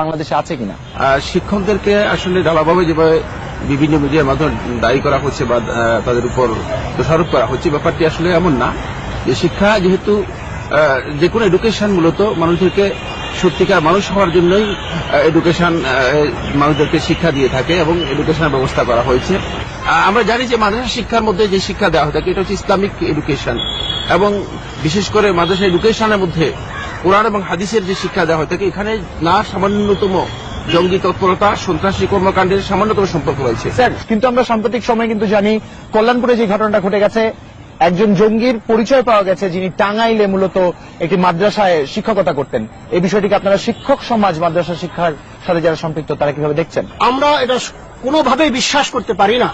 বাংলাদেশে আছে কিনা? শিক্ষকদেরকে আসলে ঢালাভাবে যেভাবে বিভিন্ন মিডিয়ার মাধ্যমে দায়ী করা হচ্ছে বা তাদের উপর দোষারোপ করা হচ্ছে, ব্যাপারটি আসলে এমন না। যে শিক্ষা যেহেতু যে কোনো এডুকেশন মূলত মানুষদেরকে সত্যিকার মানুষ হওয়ার জন্যই এডুকেশন মানুষদেরকে শিক্ষা দিয়ে থাকে এবং এডুকেশনের ব্যবস্থা করা হয়েছে। আমরা জানি যে মাদ্রাসা শিক্ষার মধ্যে যে শিক্ষা দেওয়া হয়ে থাকে, এটা হচ্ছে ইসলামিক এডুকেশন এবং বিশেষ করে মাদ্রাসা এডুকেশনের মধ্যে কোরআন এবং হাদিসের যে শিক্ষা দেওয়া হয়ে থাকে এখানে না সামান্যতম জঙ্গি তৎপরতা সন্ত্রাসী কর্মকাণ্ডের সামান্যতম সম্পর্ক রয়েছে। স্যার কিন্তু আমরা সাম্প্রতিক সময়ে কিন্তু জানি কল্যাণপুরে যে ঘটনাটা ঘটে গেছে একজন জঙ্গির পরিচয় পাওয়া গেছে যিনি টাঙ্গাইলে মূলত একটি মাদ্রাসায় শিক্ষকতা করতেন। এই বিষয়টিকে আপনারা শিক্ষক সমাজ মাদ্রাসা শিক্ষার সাথে যারা সম্পৃক্ত তারা কীভাবে দেখছেন? আমরা এটা কোনোভাবেই বিশ্বাস করতে পারি না।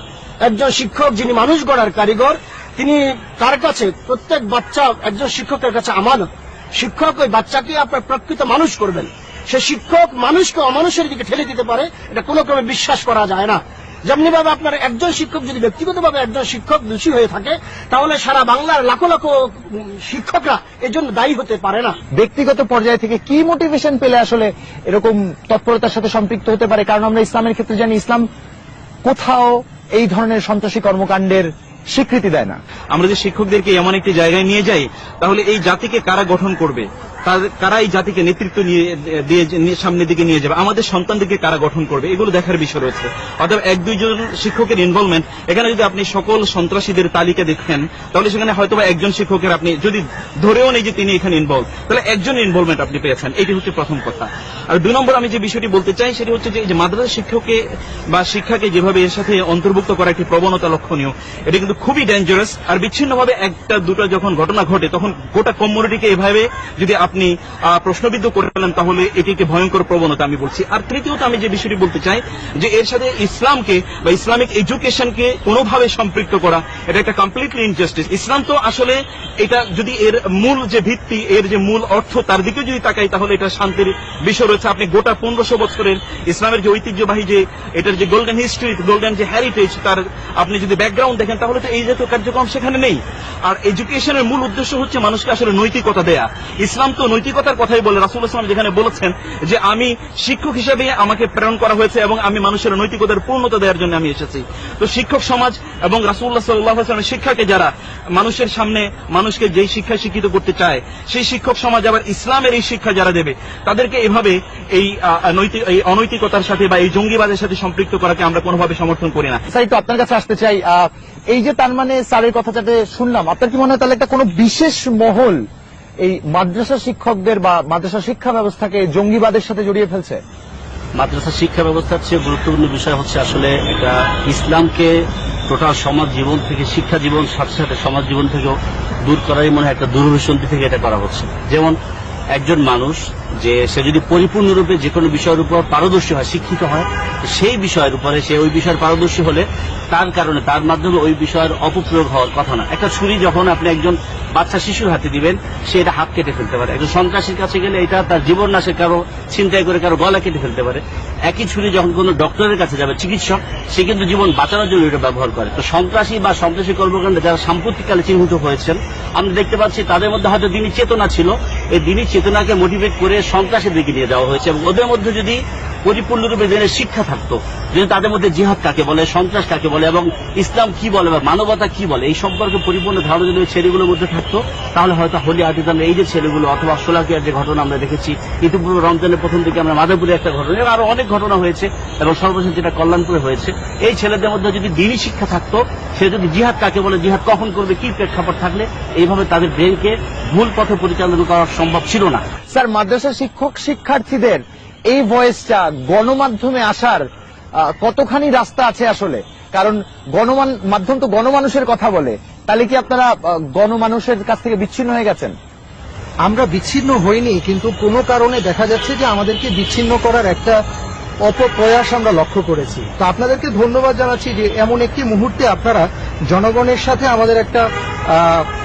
একজন শিক্ষক যিনি মানুষ গড়ার কারিগর তিনি তার কাছে প্রত্যেক বাচ্চা একজন শিক্ষকের কাছে আমানত। শিক্ষক ওই বাচ্চাকে আপনার প্রকৃত মানুষ করবেন। সে শিক্ষক মানুষকে অমানুষের দিকে ঠেলে দিতে পারে, এটা কোনো ক্রমে বিশ্বাস করা যায় না। যেমনি ভাবে আপনার একজন শিক্ষক যদি ব্যক্তিগতভাবে একজন শিক্ষক দোষী হয়ে থাকে, তাহলে সারা বাংলার লাখো লাখো শিক্ষকরা এজন্য দায়ী হতে পারে না। ব্যক্তিগত পর্যায় থেকে কি মোটিভেশন পেলে আসলে এরকম তৎপরতার সাথে সম্পৃক্ত হতে পারে? কারণ আমরা ইসলামের ক্ষেত্রে জানি, ইসলাম কোথাও এই ধরনের সন্ত্রাসী কর্মকাণ্ডের স্বীকৃতি দেয় না। আমরা যে শিক্ষকদেরকে এমন একটি জায়গায় নিয়ে যাই, তাহলে এই জাতিকে কারা গঠন করবে? কারা এই জাতিকে নেতৃত্ব নিয়ে, দিয়ে সামনের দিকে নিয়ে যাবে। আমাদের সন্তানদেরকে কারা গঠন করবে, এগুলো দেখার বিষয় রয়েছে। অর্থাৎ এক, দুইজন শিক্ষকের ইনভলভমেন্ট এখানে যদি আপনি সকল সন্ত্রাসীদের তালিকা দেখেন, তাহলে সেখানে হয়তো একজন শিক্ষকের আপনি যদি ধরেও নেই যে তিনি এখানে ইনভলভ তাহলে একজন ইনভলভমেন্ট আপনি পেয়েছেন। এটি হচ্ছে প্রথম কথা। আর দুই নম্বর আমি যে বিষয়টি বলতে চাই, সেটি হচ্ছে যে মাদ্রাসা শিক্ষককে বা শিক্ষাকে যেভাবে এর সাথে অন্তর্ভুক্ত করা একটি প্রবণতা লক্ষণীয়, এটা কিন্তু খুবই ডেঞ্জারাস আর বিচ্ছিন্নভাবে একটা, দুটো যখন ঘটনা ঘটে, তখন গোটা কমিউনিটিকে এভাবে যদি আপনি আহ, প্রশ্নবিদ্ধ করে ফেলেন তাহলে এটি একটি ভয়ঙ্কর প্রবণতা আমি বলছি। আর তৃতীয়ত আমি যে বিষয়টি বলতে চাই যে এর সাথে ইসলামকে বা ইসলামিক এডুকেশনকে কোনোভাবে সম্পৃক্ত করা এটা একটা কমপ্লিটলি ইনজাস্টিস ইসলাম তো আসলে এটা যদি এর মূল যে ভিত্তি এর যে মূল অর্থ তার দিকে যদি তাকাই তাহলে এটা শান্তির বিষয় রয়েছে। আপনি গোটা পনেরোশো বছরের ইসলামের যে ঐতিহ্যবাহী যে এটার যে গোল্ডেন হিস্ট্রি গোল্ডেন যে হ্যারিটেজ তার আপনি যদি ব্যাকগ্রাউন্ড দেখেন তাহলে তো এই জাতীয় কার্যক্রম সেখানে নেই। আর এডুকেশনের মূল উদ্দেশ্য হচ্ছে মানুষকে আসলে নৈতিকতা দেয়া। ইসলাম তো নৈতিকতার কথাই বলে রাসুল ইসলাম যেখানে বলেছেন যে আমি শিক্ষক হিসেবে আমাকে প্রেরণ করা হয়েছে এবং আমি মানুষের নৈতিকতার পূর্ণতা দেওয়ার জন্য আমি এসেছি। তো শিক্ষক সমাজ এবং রাসুল্লাহ সাল্লাহ আসলামের শিক্ষাকে যারা মানুষের সামনে মানুষকে যেই শিক্ষা শিক্ষিত করতে চায়, সেই শিক্ষক সমাজ আবার ইসলামের এই শিক্ষা যারা দেবে, তাদেরকে এভাবে এই এই অনৈতিকতার সাথে বা এই জঙ্গিবাদের সাথে সম্পৃক্ত করাকে আমরা কোনোভাবে সমর্থন করি না। স্যার একটু আপনার কাছে আসতে চাই এই যে তার মানে স্যারের কথা যাতে শুনলাম, আপনার কি মনে হয় তাহলে একটা কোনো বিশেষ মহল এই মাদ্রাসা শিক্ষকদের বা মাদ্রাসা শিক্ষা ব্যবস্থাকে জঙ্গিবাদের সাথে জড়িয়ে ফেলছে? মাদ্রাসা শিক্ষা ব্যবস্থার চেয়ে গুরুত্বপূর্ণ বিষয় হচ্ছে আসলে এটা ইসলামকে টোটাল সমাজ জীবন থেকে, শিক্ষা জীবন, সাথে সাথে সমাজ জীবন থেকেও দূর করারই মনে হয় একটা দূরভিসন্ধি থেকে এটা করা হচ্ছে। যেমন একজন মানুষ যে সে যদি পরিপূর্ণরূপে যে কোনো বিষয়ের উপর পারদর্শী হয়, শিক্ষিত হয় সেই বিষয়ের উপরে সে ওই বিষয়ের পারদর্শী হলে তার কারণে, তার মাধ্যমে ওই বিষয়ের অপপ্রয়োগ হওয়ার কথা না। একটা ছুরি যখন আপনি একজন বাচ্চা শিশুর হাতে দিবেন, সে এটা হাত কেটে ফেলতে পারে। একজন সন্ত্রাসীর কাছে গেলে এটা তার জীবন নাশে কারও, ছিনতাই করে কারও গলা কেটে ফেলতে পারে। একই ছুরি যখন কোনো ডক্টরের কাছে যাবে, চিকিৎসক, সে কিন্তু জীবন বাঁচানোর জন্য এটা ব্যবহার করে। তো সন্ত্রাসী বা সন্ত্রাসী কর্মকাণ্ডে যারা সাম্প্রতিককালে চিহ্নিত হয়েছেন, আমরা দেখতে পাচ্ছি তাদের মধ্যে হয়তো দিনই চেতনা ছিল। এই দিনই চেতনাকে মোটিভেট করে সন্ত্রাসের দিকে নিয়ে যাওয়া হয়েছে এবং ওদের মধ্যে যদি পরিপূর্ণরূপে জেনে শিক্ষা থাকতো। যদি তাদের মধ্যে জিহাদ কাকে বলে, সন্ত্রাস কাকে বলে, এবং ইসলাম কি বলে, বা মানবতা কি বলে, এই সম্পর্কে পরিপূর্ণ ধারণা যদি ওই ছেলেগুলোর মধ্যে থাকতো, তাহলে হয়তো হোলি আর্টিজান এই যে ছেলেগুলো, অথবা সোলাকিয়ার যে ঘটনা আমরা দেখেছি, ইতিপূর্বে রমজানের প্রথম দিকে আমরা মাদারপুরে একটা ঘটনা এবং আরও অনেক ঘটনা হয়েছে, এবং সর্বশেষ যেটা কল্যাণপুরে হয়েছে, এই ছেলেদের মধ্যে যদি দিনই শিক্ষা থাকতো, সে যদি জিহাদ কাকে বলে, জিহাদ কখন করবে, কি প্রেক্ষাপট থাকলে, এইভাবে তাদের ব্রেনকে ভুল পথে পরিচালনা করা সম্ভব ছিল না। স্যার, মাদ্রাসা শিক্ষক শিক্ষার্থীদের এই ভয়েসটা গণমাধ্যমে আসার কতখানি রাস্তা আছে আসলে? কারণ গণমান, মাধ্যম তো গণমানুষের কথা বলে। তাহলে কি আপনারা গণমানুষের কাছ থেকে বিচ্ছিন্ন হয়ে গেছেন? আমরা বিচ্ছিন্ন হইনি, কিন্তু কোনো কারণে দেখা যাচ্ছে যে আমাদেরকে বিচ্ছিন্ন করার একটা অপপ্রয়াস আমরা লক্ষ্য করেছি। তো আপনাদেরকে ধন্যবাদ জানাচ্ছি যে এমন একটি মুহূর্তে আপনারা জনগণের সাথে আমাদের একটা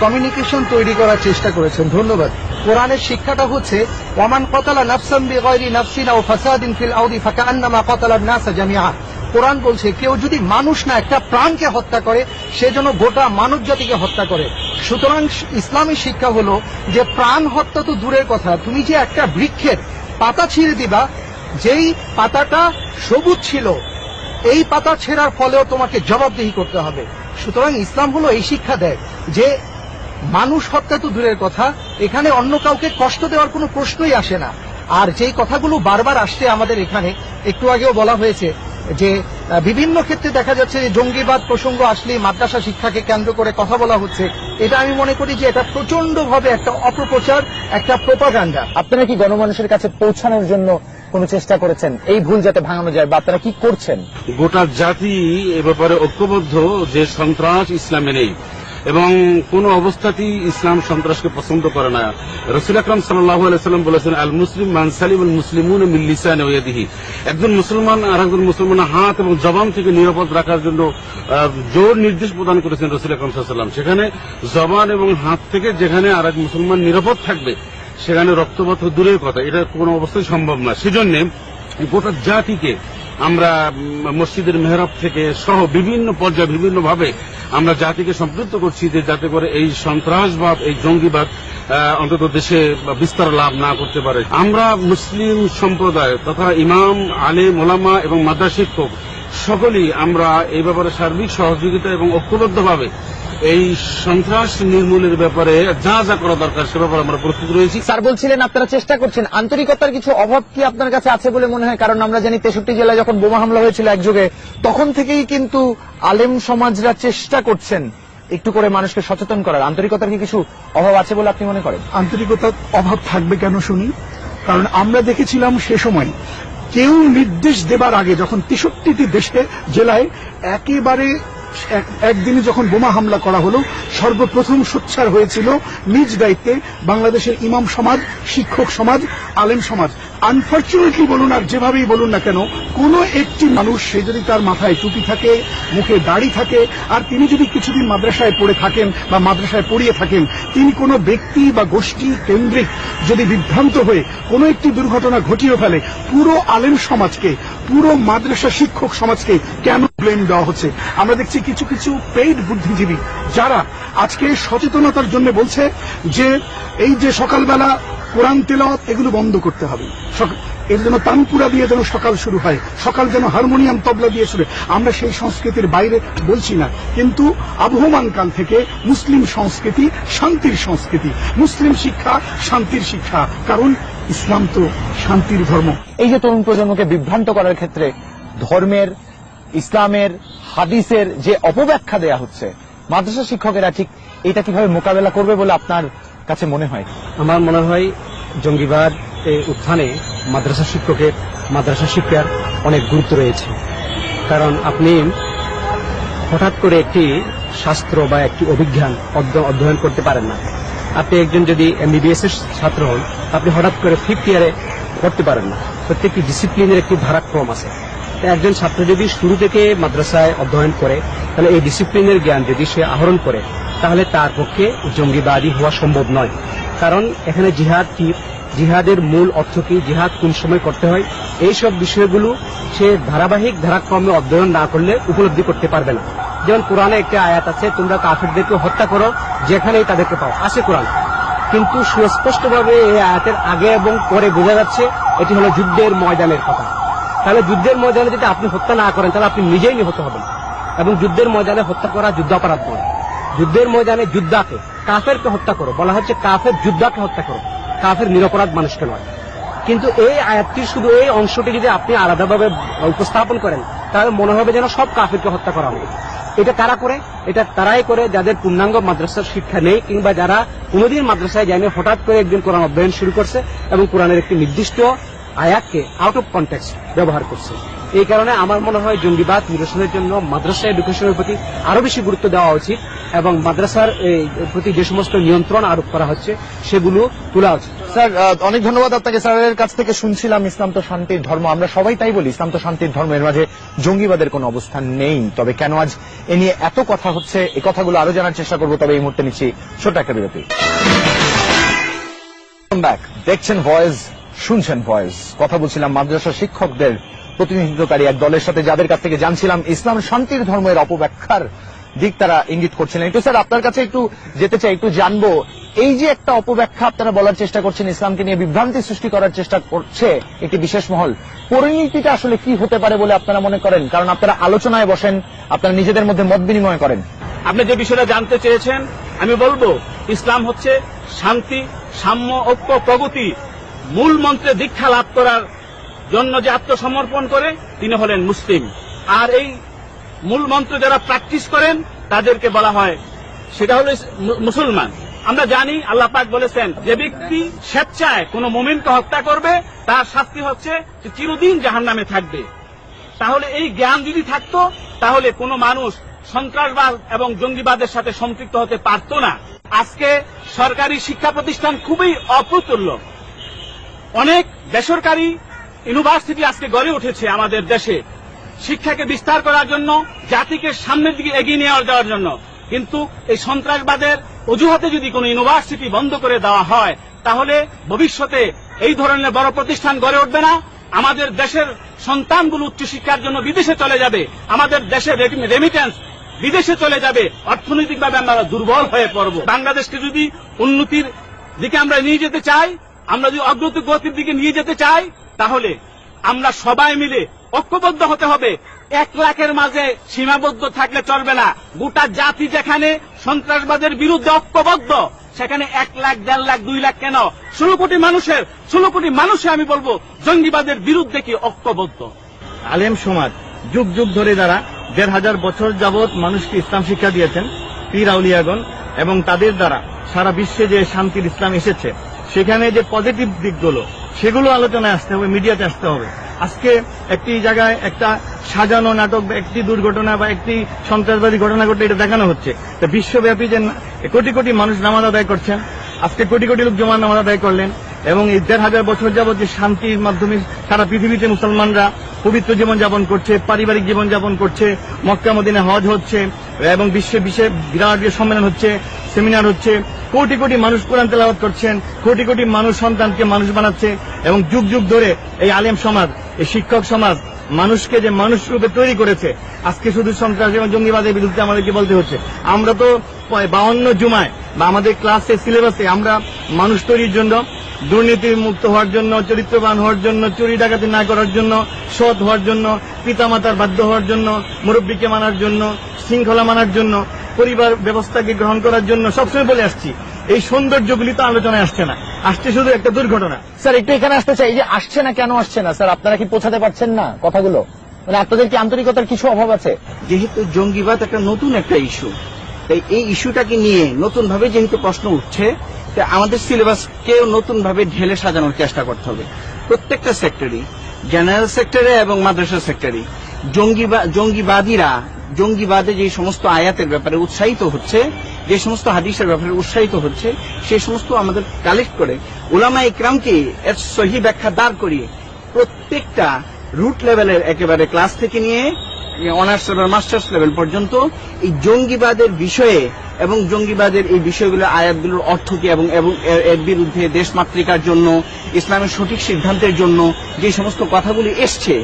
কমিউনিকেশন তৈরি করার চেষ্টা করেছেন। ধন্যবাদ। কোরআনের শিক্ষাটা হচ্ছে, ওয়ামান কতালা নাফসান বিগয়রি নাফসিনা ও ফাসাদিন ফিল আউদি ফাকান্নামা কতালা নাসা জামিয়া কোরআন বলছে, কেউ যদি মানুষ না, একটা প্রাণকে হত্যা করে, সে যেন গোটা মানব জাতিকে হত্যা করে। সুতরাং ইসলামী শিক্ষা হলো যে, প্রাণ হত্যা তো দূরের কথা, তুমি যে একটা বৃক্ষের পাতা ছিঁড়ে দিবা, যেই পাতাটা সবুজ ছিল, এই পাতা ছেঁড়ার ফলেও তোমাকে জবাবদিহি করতে হবে। সুতরাং ইসলাম হলো এই শিক্ষা দেয় যে মানুষ হত্যা তো দূরের কথা। এখানে অন্য কাউকে কষ্ট দেওয়ার কোনো প্রশ্নই আসে না। আর যেই কথাগুলো বারবার আসছে আমাদের এখানে একটু আগেও বলা হয়েছে যে বিভিন্ন ক্ষেত্রে দেখা যাচ্ছে যে জঙ্গিবাদ প্রসঙ্গ আসলে মাদ্রাসা শিক্ষাকে কেন্দ্র করে কথা বলা হচ্ছে। এটা আমি মনে করি যে এটা প্রচণ্ড ভাবে একটা অপপ্রচার একটা প্রোপাগান্ডা। আপনারা কি গণমানুষের কাছে পৌঁছানোর জন্য কোনো চেষ্টা করেছেন? এই ভুল যাতে ভাঙানো যায় বা আপনারা কি করছেন? গোটা জাতি এ ব্যাপারে ঐক্যবদ্ধ যে সন্ত্রাস ইসলামে নেই। এবং কোন অবস্থাতেই ইসলাম সন্ত্রাসকে পছন্দ করে না। রসুল আকরম সাল্লাম বলেছেন আল মুসলিম মানসালিম মুসলিমুন মিল্লিসান একজন মুসলমান আর একজন মুসলমানের হাত এবং জবান থেকে নিরাপদ রাখার জন্য জোর নির্দেশ প্রদান করেছেন রসুল আকরম সাল্লাম। সেখানে জবান এবং হাত থেকে যেখানে আর এক মুসলমান নিরাপদ থাকবে, সেখানে রক্তপাত দূরের কথা। এটা কোনো অবস্থায় সম্ভব না। সেজন্য গোটা জাতিকে আমরা মসজিদের মেহরাব থেকে সহ বিভিন্ন পর্যায়ে বিভিন্নভাবে আমরা জাতিকে সম্পৃক্ত করছি যে যাতে করে এই সন্ত্রাসবাদ, এই জঙ্গিবাদ অন্তত দেশে বিস্তার লাভ না করতে পারে। আমরা মুসলিম সম্প্রদায় তথা ইমাম আলে ওলামা এবং মাদ্রাস শিক্ষক সকলেই আমরা এই ব্যাপারে সার্বিক সহযোগিতা এবং ঐক্যবদ্ধভাবে এই সন্ত্রাস নির্মূলের ব্যাপারে যা যা করা দরকার সে ব্যাপারে আমরা প্রস্তুত রয়েছি। স্যার বলছিলেন আপনারা চেষ্টা করছেন। আন্তরিকতার কিছু অভাব কি আপনার কাছে আছে বলে মনে হয়? কারণ আমরা জানি তেষট্টি জেলায় যখন বোমা হামলা হয়েছিল একযোগে তখন থেকেই কিন্তু আলেম সমাজরা চেষ্টা করছেন একটু করে মানুষকে সচেতন করার। আন্তরিকতার কি কিছু অভাব আছে বলে আপনি মনে করেন? আন্তরিকতার অভাব থাকবে কেন শুনি? কারণ আমরা দেখেছিলাম সে সময় কেউ নির্দেশ দেবার আগে যখন তেষট্টিটি দেশে জেলায় একেবারে এক- একদিনে যখন বোমা হামলা করা হলো, সর্বপ্রথম সোচ্চার হয়েছিল নিজ দায়িত্বে বাংলাদেশের ইমাম সমাজ, শিক্ষক সমাজ, আলেম সমাজ। আনফর্চুনেটলি বলুন আর যেভাবেই বলুন না কেন, কোন একটি মানুষ, সে যদি তার মাথায় টুপি থাকে, মুখে দাড়ি থাকে, আর তিনি যদি কিছুদিন মাদ্রাসায় পড়ে থাকেন বা মাদ্রাসায় পড়িয়ে থাকেন, তিনি কোনো ব্যক্তি বা গোষ্ঠী কেন্দ্রিক যদি বিভ্রান্ত হয়ে কোনো একটি দুর্ঘটনা ঘটিয়ে ফেলে, পুরো আলেম সমাজকে, পুরো মাদ্রাসা শিক্ষক সমাজকে কেন ব্লেম দেওয়া হচ্ছে। আমরা দেখছি কিছু কিছু পেইড বুদ্ধিজীবী যারা আজকে সচেতনতার জন্য বলছে যে এই যে সকালবেলা কোরআন তেলাওয়াত, এগুলো বন্ধ করতে হবে। এর জন্য তানপুরা দিয়ে যেন সকাল শুরু হয়, সকাল যেন হারমোনিয়াম তবলা দিয়ে শুরু আমরা সেই সংস্কৃতির বাইরে বলছি না। কিন্তু আবহমান কাল থেকে মুসলিম সংস্কৃতি শান্তির সংস্কৃতি। মুসলিম শিক্ষা শান্তির শিক্ষা। কারণ ইসলাম তো শান্তির ধর্ম। এই যে তরুণ প্রজন্মকে বিভ্রান্ত করার ক্ষেত্রে ধর্মের ইসলামের হাদিসের যে অপব্যাখ্যা দেয়া হচ্ছে, মাদ্রাসা শিক্ষকেরা ঠিক এটা কীভাবে মোকাবেলা করবে বলে আপনার কাছে মনে হয়? আমার মনে হয় জঙ্গিবাদ উত্থানে মাদ্রাসা শিক্ষকের, মাদ্রাসা শিক্ষার অনেক গুরুত্ব রয়েছে। কারণ আপনি হঠাৎ করে একটি শাস্ত্র বা একটি অভিজ্ঞান অধ্য- অধ্যয়ন করতে পারেন না। আপনি একজন যদি এমবিবিএস এর ছাত্র হন, আপনি হঠাৎ করে ফিফথ ইয়ারে পড়তে পারেন না। প্রত্যেকটি ডিসিপ্লিনের একটি ভারাক্রম আছে। একজন ছাত্র যদি শুরু থেকে মাদ্রাসায় অধ্যয়ন করে, তাহলে এই ডিসিপ্লিনের জ্ঞান যদি সে আহরণ করে, তাহলে তার পক্ষে জঙ্গিবাদী হওয়া সম্ভব নয়। কারণ এখানে জিহাদ কি? জিহাদের মূল অর্থ কি? জিহাদ কোন সময় করতে হয়? এই সব বিষয়গুলো সে ধারাবাহিক ধারাক্রমে অধ্যয়ন না করলে উপলব্ধি করতে পারবে না। যেমন কোরআনে একটি আয়াত আছে, তোমরা কাফেরদেরকে হত্যা করো, যেখানেই তাদেরকে পাও। আছে কোরআন। কিন্তু সুস্পষ্টভাবে এই আয়াতের আগে এবং পরে বোঝা যাচ্ছে, এটি হলো যুদ্ধের ময়দানের কথা। তাহলে যুদ্ধের ময়দানে যদি আপনি হত্যা না করেন, তাহলে আপনি নিজেই নিহত হবেন। এবং যুদ্ধের ময়দানে হত্যা করা যুদ্ধাপরাধ নয়। যুদ্ধের ময়দানে যুদ্ধাকে, কাফেরকে হত্যা করো। বলা হচ্ছে কাফের যুদ্ধাকে হত্যা করো। কাফের নিরপরাধ মানুষকে নয়। কিন্তু এই আয়াতটির শুধু এই অংশটি যদি আপনি আলাদাভাবে উপস্থাপন করেন, তাহলে মনে হবে যেন সব কাফেরকে হত্যা করা হবে। এটা কারা করে? এটা তারাই করে যাদের পূর্ণাঙ্গ মাদ্রাসার শিক্ষা নেই, কিংবা যারা কোনোদিন মাদ্রাসায় যায়নি। হঠাৎ করে একদিন কোরআন অধ্যয়ন শুরু করছে এবং কোরআনের একটি নির্দিষ্ট আয়াতকে আউট অফ কন্টেক্সট ব্যবহার করছে। এই কারণে আমার মনে হয় জঙ্গিবাদ নিরসনের জন্য মাদ্রাসা এডুকেশনের প্রতি আরও বেশি গুরুত্ব দেওয়া উচিত এবং মাদ্রাসার প্রতি যে সমস্ত নিয়ন্ত্রণ আরোপ করা হচ্ছে, সেগুলো তোলা উচিত। স্যার অনেক ধন্যবাদ আপনাকে। স্যারের কাছ থেকে শুনছিলাম ইসলাম তো শান্তির ধর্ম। আমরা সবাই তাই বলি, ইসলাম তো শান্তির ধর্ম। এর মাঝে জঙ্গিবাদের কোনো অবস্থান নেই। তবে কেন আজ এ নিয়ে এত কথা হচ্ছে এই কথাগুলো আরও জানার চেষ্টা করব। তবে এই মুহূর্তে নিচ্ছি ছোট একটা বিরতি। দেখছেন ভয়েস শুনছেন ভয়েস। কথা বলছিলাম মাদ্রাসা শিক্ষকদের, প্রতিনিধিত্বকারী এক দলের সাথে, যাদের কাছ থেকে জানছিলাম ইসলাম শান্তির ধর্মের অপব্যাখ্যার দিক তারা ইঙ্গিত করছিলেন। একটু স্যার, আপনার কাছে একটু যেতে চাই, একটু জানব, এই যে একটা অপব্যাখ্যা আপনারা বলার চেষ্টা করছেন, ইসলামকে নিয়ে বিভ্রান্তি সৃষ্টি করার চেষ্টা করছে একটি বিশেষ মহল, পরিণতিটা আসলে কি হতে পারে বলে আপনারা মনে করেন? কারণ আপনারা আলোচনায় বসেন, আপনারা নিজেদের মধ্যে মত বিনিময় করেন। আপনি যে বিষয়টা জানতে চেয়েছেন, আমি বলব, ইসলাম হচ্ছে শান্তি, সাম্য, ঐক্য, প্রগতি মূল মন্ত্রে দীক্ষা লাভ করার জন্য যে আত্মসমর্পণ করে, তিনি হলেন মুসলিম। আর এই মূল মন্ত্র যারা প্র্যাকটিস করেন, তাদেরকে বলা হয়, সেটা হলো মুসলমান। আমরা জানি আল্লাহ পাক বলেছেন, যে ব্যক্তি স্বেচ্ছায় কোন মোমিনকে হত্যা করবে, তার শাস্তি হচ্ছে চিরদিন জাহান্নামে থাকবে। তাহলে এই জ্ঞান যদি থাকতো, তাহলে কোনো মানুষ সন্ত্রাসবাদ এবং জঙ্গিবাদের সাথে সম্পৃক্ত হতে পারত না। আজকে সরকারি শিক্ষা প্রতিষ্ঠান খুবই অপ্রতুল্য। অনেক বেসরকারি ইউনিভার্সিটি আজকে গড়ে উঠেছে আমাদের দেশে। শিক্ষাকে বিস্তার করার জন্য, জাতিকে সামনের দিকে এগিয়ে নিয়ে যাওয়ার জন্য। কিন্তু এই সন্ত্রাসবাদের অজুহাতে যদি কোনো ইউনিভার্সিটি বন্ধ করে দেওয়া হয়, তাহলে ভবিষ্যতে এই ধরনের বড় প্রতিষ্ঠান গড়ে উঠবে না। আমাদের দেশের সন্তানগুলো উচ্চশিক্ষার জন্য বিদেশে চলে যাবে। আমাদের দেশের রেমিটেন্স বিদেশে চলে যাবে। অর্থনৈতিকভাবে আমরা দুর্বল হয়ে পড়ব। বাংলাদেশকে যদি উন্নতির দিকে আমরা নিয়ে যেতে চাই আমরা যদি অগ্রতি গতির দিকে নিয়ে যেতে চাই, তাহলে আমরা সবাই মিলে ঐক্যবদ্ধ হতে হবে। এক লাখের মাঝে সীমাবদ্ধ থাকলে চলবে না। গোটা জাতি যেখানে সন্ত্রাসবাদের বিরুদ্ধে ঐক্যবদ্ধ, সেখানে এক লাখ, দেড় লাখ, দুই লাখ কেন? ষোলো কোটি মানুষের, ষোলো কোটি মানুষে আমি বলব, জঙ্গিবাদের বিরুদ্ধে কি ঐক্যবদ্ধ? আলেম সমাজ, যুগ যুগ ধরে যারা দেড় হাজার বছর যাবৎ মানুষকে ইসলাম শিক্ষা দিয়েছেন, পীর আউলিয়াগণ এবং তাদের দ্বারা সারা বিশ্বে যে শান্তির ইসলাম এসেছে সেখানে যে পজিটিভ দিকগুলো, সেগুলো আলোচনায় আসতে হবে মিডিয়াতে আসতে হবে। আজকে একটি জায়গায় একটা সাজানো নাটক বা একটি দুর্ঘটনা বা একটি সন্ত্রাসবাদী ঘটনা ঘটে এটা দেখানো হচ্ছে। তো বিশ্বব্যাপী যে কোটি কোটি মানুষ নামাজ আদায় করছেন, আজকে কোটি কোটি লোক জমা নামাজ আদায় করলেন, এবং এই দেড় হাজার বছর যাবৎ যে শান্তির মাধ্যমে সারা পৃথিবীতে মুসলমানরা পবিত্র জীবন যাপন করছে, পারিবারিক জীবন যাপন করছে, মক্কা মদিনে হজ হচ্ছে, এবং বিশ্বে বিশ্বে বিরাট সম্মেলন হচ্ছে, সেমিনার হচ্ছে কোটি কোটি মানুষ কোরআন তেলাওয়াত করছেন, কোটি কোটি মানুষ সন্তানকে মানুষ বানাচ্ছে, এবং যুগ যুগ ধরে এই আলেম সমাজ, এই শিক্ষক সমাজ মানুষকে যে মানুষ রূপে তৈরি করেছে, আজকে শুধু সন্ত্রাস এবং জঙ্গিবাদের বিরুদ্ধে আমাদেরকে বলতে হচ্ছে। আমরা তো বাউন্ন জুমায়, বা আমাদের ক্লাসে সিলেবাসে আমরা মানুষ তৈরির জন্য দুর্নীতি মুক্ত হওয়ার জন্য, চরিত্রবান হওয়ার জন্য, চুরি ডাকাতি না করার জন্য, সৎ হওয়ার জন্য, পিতামাতার বাধ্য হওয়ার জন্য, মুরব্বীকে মানার জন্য, শৃঙ্খলা মানার জন্য পরিবার ব্যবস্থাকে গ্রহণ করার জন্য সবসময় বলে আসছি, এই সৌন্দর্যগুলি তো আলোচনায় আসছে না। আসছে শুধু একটা দুর্ঘটনা। স্যার, একটু এখানে আসতে চাই। যে আসছে না কেন আসছে না? স্যার, আপনারা কি পৌঁছাতে পারছেন না কথাগুলো? মানে আপনাদের কি আন্তরিকতার কিছু অভাব আছে? যেহেতু জঙ্গিবাদ একটা নতুন একটা ইস্যু, তাই এই ইস্যুটাকে নিয়ে নতুন ভাবে যেহেতু প্রশ্ন উঠছে, তাই আমাদের সিলেবাসকেও নতুন ভাবে ঢেলে সাজানোর চেষ্টা করতে হবে। প্রত্যেকটা সেক্টরই, জেনারেল সেক্টরে এবং মাদ্রাসা সেক্টরে, জঙ্গিবা- জঙ্গিবাদীরা জঙ্গিবাদে যে সমস্ত আয়াতের ব্যাপারে উৎসাহিত হচ্ছে, যে সমস্ত হাদিসের ব্যাপারে উৎসাহিত হচ্ছে, সে সমস্ত আমাদের কালেক্ট করে। ওলামা ইকরামকে এর সহি ব্যাখ্যা দাঁড় করিয়ে প্রত্যেকটা রুট লেভেলের একেবারে ক্লাস থেকে নিয়ে অনার্স লেভেল মাস্টার্স লেভেল পর্যন্ত এই জঙ্গিবাদের বিষয়ে এবং জঙ্গিবাদের এই বিষয়গুলো, আয়াতগুলোর অর্থ কি এবং এর বিরুদ্ধে দেশমাতৃকার জন্য, ইসলামের সঠিক সিদ্ধান্তের জন্য যে সমস্ত কথাগুলি এসছে,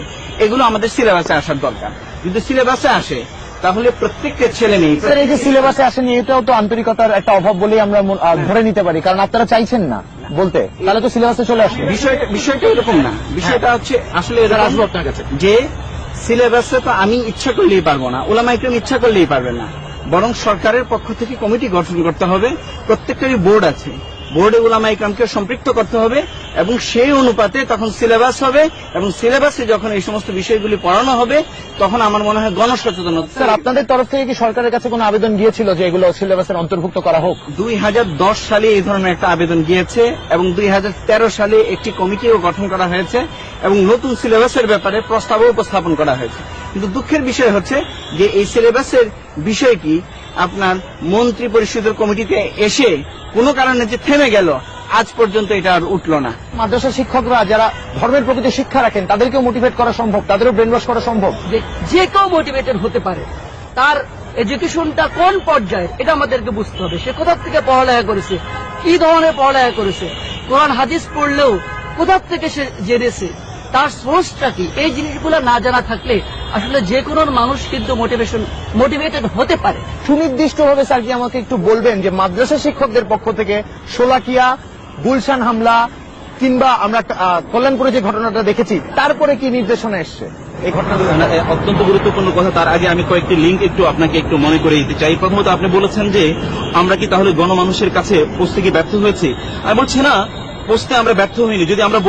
এগুলো আমাদের সিলেবাসে আসার দরকার। যদি সিলেবাসে আসে তাহলে প্রত্যেকটা ছেলে মেয়ে স্যার এই যে সিলেবাসে আসেনি এটাও তো আন্তরিকতার একটা অভাব বলেই আমরা ধরে নিতে পারি কারণ আপনারা চাইছেন না বলতে। তাহলে তো সিলেবাসে চলে আসবে বিষয়টা বিষয়টা এরকম না। বিষয়টা হচ্ছে আসলে এরকম আসব আপনার কাছে। যে সিলেবাসে তো আমি ইচ্ছা করলেই পারব না ওলামা ইকরাম ইচ্ছা করলেই পারবে না। বরং সরকারের পক্ষ থেকে কমিটি গঠন করতে হবে প্রত্যেকটারই বোর্ড আছে। বোর্ডে ওলামা ইকরামকে সম্পৃক্ত করতে হবে এবং সেই অনুপাতে তখন সিলেবাস হবে এবং সিলেবাসে যখন এই সমস্ত বিষয়গুলি পড়ানো হবে তখন আমার মনে হয় গণসচেতনতা স্যার আপনাদের তরফ থেকে কি সরকারের কাছে কোনো আবেদন গিয়েছিল যে এগুলো সিলেবাসের অন্তর্ভুক্ত করা হোক? দুই হাজার দশ সালে এই ধরনের একটা আবেদন গিয়েছে এবং দুই হাজার তেরো সালে একটি কমিটিও গঠন করা হয়েছে এবং নতুন সিলেবাসের ব্যাপারে প্রস্তাবও উপস্থাপন করা হয়েছে। কিন্তু দুঃখের বিষয় হচ্ছে যে এই সিলেবাসের বিষয়টি আপনার মন্ত্রী পরিষদের কমিটিতে এসে কোনো কারণে যে থেমে গেল আজ পর্যন্ত এটা আর উঠল না। মাদ্রাসা শিক্ষকরা যারা ধর্মের প্রকৃতি শিক্ষা রাখেন তাদেরকেও মোটিভেট করা সম্ভব তাদেরও ব্রেন ওয়াশ করা সম্ভব? যে যে কেউ মোটিভেটেড হতে পারে তার এডুকেশনটা কোন পর্যায়ে এটা আমাদেরকে বুঝতে হবে। সে কোথা থেকে পড়ালেখা করেছে কি ধরনের পড়ালেখা করেছে? কোরআন হাদিস পড়লেও কোথার থেকে সে জেনেছে? তার সোর্সটা কি? এই জিনিসগুলো না জানা থাকলে আসলে যে কোনো মানুষ কিন্তু মোটিভেশন মোটিভেটেড হতে পারে। সুনির্দিষ্টভাবে স্যার কি আমাকে একটু বলবেন যে মাদ্রাসা শিক্ষকদের পক্ষ থেকে সোলাকিয়া গুলশান হামলা কিংবা আমরা কল্যাণপুরে যে ঘটনাটা দেখেছি তারপরে কি নির্দেশনা এসছে? এই ঘটনাগুলো না, এ, অত্যন্ত গুরুত্বপূর্ণ কথা। তার আগে আমি কয়েকটি লিঙ্ক একটু আপনাকে একটু মনে করে দিতে চাই। প্রথমত আপনি বলেছেন যে আমরা কি তাহলে গণমানুষের কাছে পৌঁছতে কি ব্যর্থ হয়েছি? আমি বলছি না পৌঁছতে আমরা ব্যর্থ হইনি। যদি আমরা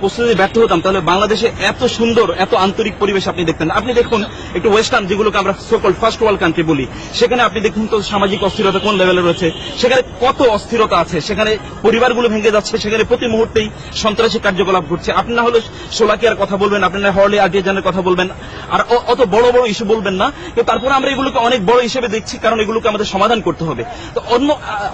পৌঁছতে যদি ব্যর্থ হতাম, তাহলে বাংলাদেশে এত সুন্দর, এত আন্তরিক পরিবেশ আপনি দেখতেন আপনি দেখুন, একটু ওয়েস্টার্ন যেগুলোকে আমরা সকল ফার্স্ট ওয়ার্ল্ড কান্ট্রি বলি, সেখানে আপনি দেখুন তো সামাজিক অস্থিরতা কোন লেভেলে রয়েছে, সেখানে কত অস্থিরতা আছে, সেখানে পরিবারগুলো ভেঙে যাচ্ছে, সেখানে প্রতি মুহূর্তেই সন্ত্রাসী কার্যকলাপ ঘটছে। আপনি না হলে সোলাকিয়ার কথা বলবেন, আপনি না হরলে আর্টিজানের কথা বলবেন, আর অত বড় বড় ইস্যু বলবেন না। কিন্তু তারপরে আমরা এগুলোকে অনেক বড় হিসেবে দেখছি, কারণ এগুলোকে আমাদের সমাধান করতে হবে। তো অন্য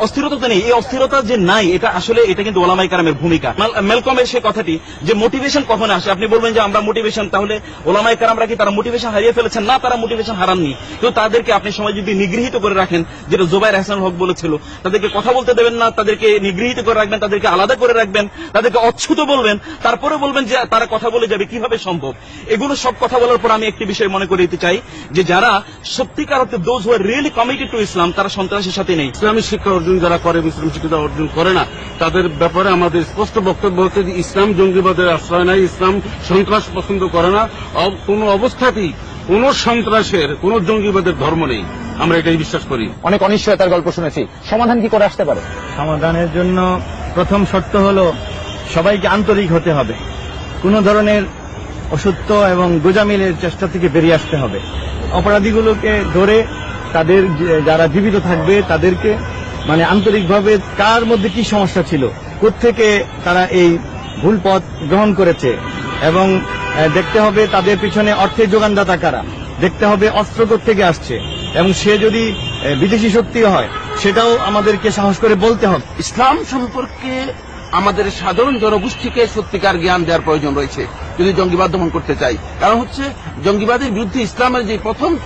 অস্থিরতা তো নেই। এই অস্থিরতা যে নাই, এটা আসলে, এটা কিন্তু ওলামাই কারামের ভূমিকা। মেলকমের সে কথাটি, যে মোটিভেশন কখন আসে? আপনি বলবেন যে আমরা মোটিভেশন তাহলে ওলামাই কারামরা কি তারা মোটিভেশন হারিয়ে ফেলেছেন? না, তারা মোটিভেশন হারাননি। কিন্তু তাদেরকে আপনি সময় যদি নিগৃহীত করে রাখেন, যেটা জোবাইর হাসান হক বলেছিল, তাদেরকে কথা বলতে দেবেন না, তাদেরকে নিগৃহীত করে রাখবেন, তাদেরকে আলাদা করে রাখবেন, তাদেরকে অচ্ছুত বলবেন, তারপরে বলবেন যে তারা কথা বলে যাবে, কীভাবে সম্ভব? এগুলো সব কথা বলার পর আমি একটি বিষয় মনে করে দিতে চাই, যে যারা সত্যিকার অর্থে those who really committed to Islam তারা সন্ত্রাসের সাথে নেই। ইসলামী শিক্ষা অর্জন যারা করে ইসলাম শিক্ষা অর্জন করে না, তাদের ব্যাপারে আমাদের স্পষ্ট বক্তব্য হচ্ছে যে ইসলাম জঙ্গিবাদের আশ্রয় নাই ইসলাম সন্ত্রাস পছন্দ করে না। অব- কোনো অবস্থাতেই কোন সন্ত্রাসের কোন জঙ্গিবাদের ধর্ম নেই। আমরা এটাই বিশ্বাস করি। অনেক অনিশ্চয়তার গল্প শুনেছি। সমাধান কি করে আসতে পারে? সমাধানের জন্য প্রথম শর্ত হলো সবাইকে আন্তরিক হতে হবে। কোনো ধরনের অসত্য এবং গোজামিলের চেষ্টা থেকে বেরিয়ে আসতে হবে। অপরাধীগুলোকে ধরে তাদের যে- যারা জীবিত থাকবে তাদেরকে মানে আন্তরিকভাবে কার মধ্যে কি সমস্যা ছিল থেকে তারা এই ভুল পথ গ্রহণ করেছে এবং দেখতে হবে তাদের পিছনে অর্থের যোগানদাতা কারা। দেখতে হবে অস্ত্র থেকে আসছে। এবং সে যদি বিদেশি শক্তি হয়, সেটাও আমাদেরকে সাহস করে বলতে হবে। ইসলাম সম্পর্কে আমাদের সাধারণ জনগোষ্ঠীকে সত্যিকার জ্ঞান দেওয়ার প্রয়োজন রয়েছে, যদি জঙ্গিবাদ দমন করতে চাই। কারণ হচ্ছে, জঙ্গিবাদের বিরুদ্ধে ইসলামের যে প্রথম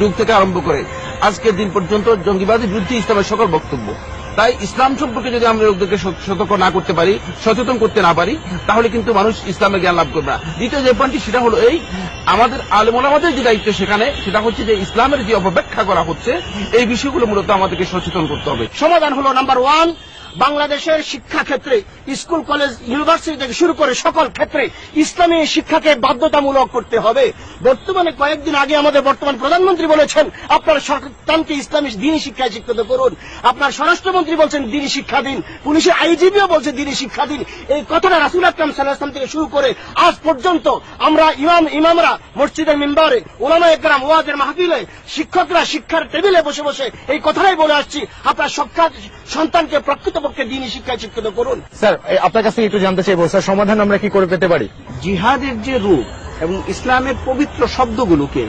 যুগ থেকে আরম্ভ করে, আজকের দিন পর্যন্ত জঙ্গিবাদের বিরুদ্ধে ইসলামের সকল বক্তব্য। তাই ইসলাম সম্পর্কে যদি আমরা লোকদেরকে সতর্ক না করতে পারি, সচেতন করতে না পারি, তাহলে কিন্তু মানুষ ইসলামের জ্ঞান লাভ করবে না। দ্বিতীয় যে পয়েন্টটি সেটা হলো এই, আমাদের আলমোলামাদের যে দায়িত্ব সেখানে, সেটা হচ্ছে যে ইসলামের যে অপব্যাখ্যা করা হচ্ছে, এই বিষয়গুলো মূলত আমাদেরকে সচেতন করতে হবে। সমাধান হলো নাম্বার ওয়ান বাংলাদেশের শিক্ষা ক্ষেত্রে স্কুল, কলেজ ইউনিভার্সিটি থেকে শুরু করে সকল ক্ষেত্রে ইসলামী শিক্ষাকে বাধ্যতামূলক করতে হবে। বর্তমানে কয়েকদিন আগে আমাদের বর্তমান প্রধানমন্ত্রী বলেছেন, আপনার সন্তানকে ইসলামী দিনী শিক্ষায় শিক্ষিত করুন। আপনার স্বরাষ্ট্রমন্ত্রী বলছেন, দিনী শিক্ষা দিন। পুলিশের আইজিবিও বলছে, দিনী শিক্ষা দিন। এই কথাটা রাসুল আকরাম সাল্লাহাম থেকে শুরু করে আজ পর্যন্ত আমরা ইমাম, ইমামরা, মসজিদের মেম্বারে ওলামা একরাম, ওয়াজের মাহফিলে শিক্ষকরা শিক্ষার টেবিলে বসে বসে এই কথাটাই বলে আসছি। আপনার সন্তানকে সন্তানকে প্রকৃতপক্ষে দিনী শিক্ষায় শিক্ষিত করুন। স্যার আপনার কাছ একটু জানতে চাইব স্যার সমাধান আমরা কি করে পেতে পারি? জিহাদের যে রূপ এবং ইসলামের পবিত্র শব্দগুলোকে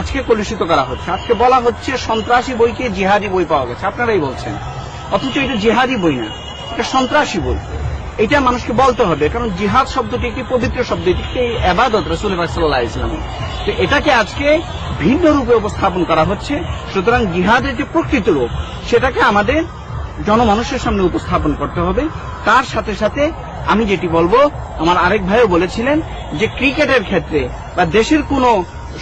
আজকে কলুষিত করা হচ্ছে। আজকে বলা হচ্ছে সন্ত্রাসী বইকে জিহাদি বই পাওয়া গেছে। আপনারাই বলছেন। অথচ এটা জিহাদি বই না এটা সন্ত্রাসী বই। এটা মানুষকে বলতে হবে কারণ জিহাদ শব্দটি একটি পবিত্র শব্দ এটি আবাদত রসুল সাল্লাহ ইসলামের তো এটাকে আজকে ভিন্ন রূপে উপস্থাপন করা হচ্ছে। সুতরাং জিহাদের যে প্রকৃত রূপ সেটাকে আমাদের জনমানুষের সামনে উপস্থাপন করতে হবে। তার সাথে সাথে আমি যেটি বলব আমার আরেক ভাইও বলেছিলেন যে ক্রিকেটের ক্ষেত্রে বা দেশের কোনো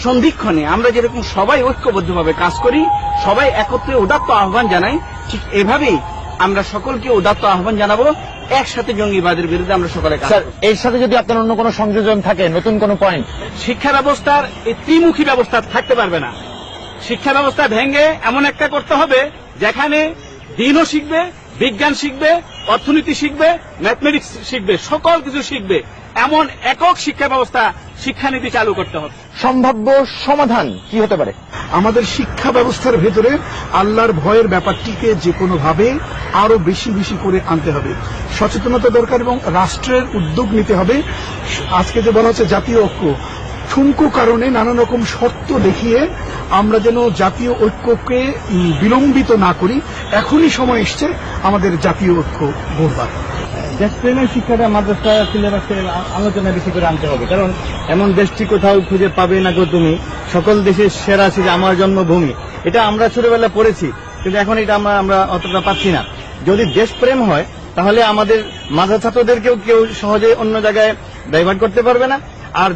সন্ধিক্ষণে আমরা যেরকম সবাই ঐক্যবদ্ধভাবে কাজ করি সবাই একত্রে উদাত্ত আহ্বান জানাই ঠিক এভাবেই আমরা সকলকে উদাত্ত আহ্বান জানাব একসাথে জঙ্গিবাদের বিরুদ্ধে আমরা সকলে কাজ এর সাথে যদি আপনার অন্য কোনো সংযোজন থাকে নতুন কোনো পয়েন্ট শিক্ষা ব্যবস্থার এই ত্রিমুখী ব্যবস্থা থাকতে পারবে না। শিক্ষা ব্যবস্থা ভেঙে এমন একটা করতে হবে যেখানে দিনও শিখবে বিজ্ঞান শিখবে অর্থনীতি শিখবে ম্যাথমেটিক্স শিখবে সকল কিছু শিখবে। এমন একক শিক্ষা ব্যবস্থা শিক্ষানীতি চালু করতে হবে। সম্ভাব্য সমাধান কি হতে পারে? আমাদের শিক্ষা ব্যবস্থার ভেতরে আল্লাহর ভয়ের ব্যাপারটিকে যে কোনো ভাবে আরও বেশি বেশি করে আনতে হবে। সচেতনতা দরকার এবং রাষ্ট্রের উদ্যোগ নিতে হবে। আজকে যে বলা হচ্ছে জাতীয় ঐক্য ঠুনকো কারণে নানা রকম শর্ত দেখিয়ে আমরা যেন জাতীয় ঐক্যকে বিলম্বিত না করি। এখনই সময় এসছে আমাদের জাতীয় ঐক্য গড়বার। দেশপ্রেমের শিক্ষাটা মাদ্রাসা সিলেবাসে আলোচনা বেশি করে আনতে হবে। কারণ এমন দেশটি কোথাও খুঁজে পাবে না গো তুমি। সকল দেশের সেরা সে যে আমার জন্মভূমি। এটা আমরা ছোটবেলা পড়েছি, কিন্তু এখন এটা আমরা আমরা অতটা পাচ্ছি না। যদি দেশপ্রেম হয়, তাহলে আমাদের মাদ্রাসা কেউ সহজে অন্য জায়গায় ডাইভার্ট করতে পারবে না। আর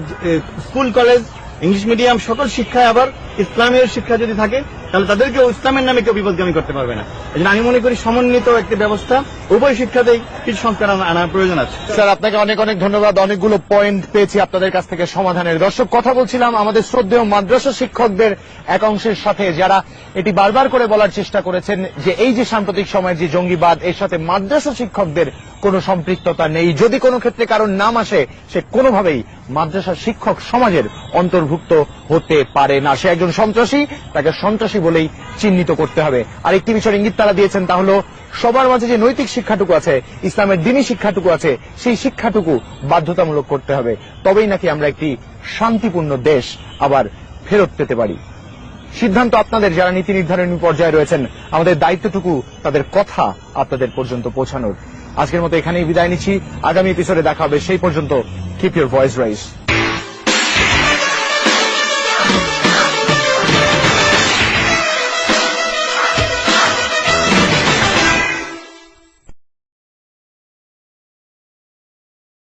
স্কুল কলেজ ইংলিশ মিডিয়াম সকল শিক্ষায় আবার ইসলামের শিক্ষা যদি থাকে, তাহলে তাদেরকেও ইসলামের নামে কেউ বিপদগামী করতে পারবে না। এই আমি মনে করি সমন্বিত একটি ব্যবস্থা। উভয় শিক্ষাতেই কিছু সংস্কার আনার প্রয়োজন আছে। স্যার, আপনাকে অনেক অনেক ধন্যবাদ। অনেকগুলো পয়েন্ট পেয়েছি আপনাদের কাছ থেকে সমাধানের। দর্শক, কথা বলছিলাম আমাদের শ্রদ্ধেয় মাদ্রাসা শিক্ষকদের এক অংশের সাথে, যারা এটি বারবার করে বলার চেষ্টা করেছেন যে এই যে সাম্প্রতিক সময়ের যে জঙ্গিবাদ, এর সাথে মাদ্রাসা শিক্ষকদের কোনো সম্পৃক্ততা নেই। যদি কোনো ক্ষেত্রে কারোর নাম আসে, সে কোনোভাবেই মাদ্রাসা শিক্ষক সমাজের অন্তর্ভুক্ত হতে পারে না। সে একজন সন্ত্রাসী, তাকে সন্ত্রাসী বলেই চিহ্নিত করতে হবে। আর একটি বিষয় ইঙ্গিত তারা দিয়েছেন তা হলো, সবার মাঝে যে নৈতিক শিক্ষাটুকু আছে, ইসলামের দিনী শিক্ষাটুকু আছে, সেই শিক্ষাটুকু বাধ্যতামূলক করতে হবে। তবেই নাকি আমরা একটি শান্তিপূর্ণ দেশ আবার ফেরত পেতে পারি। সিদ্ধান্ত আপনাদের, যারা নীতি নির্ধারণী পর্যায়ে রয়েছেন, আমাদের দায়িত্বটুকু, তাদের কথা আপনাদের পর্যন্ত পৌঁছানোর। আজকের মতো এখানেই বিদায় নিচ্ছি। আগামী এপিসোডে দেখা হবে। সেই পর্যন্ত কিপ ইউর ভয়েস রাইস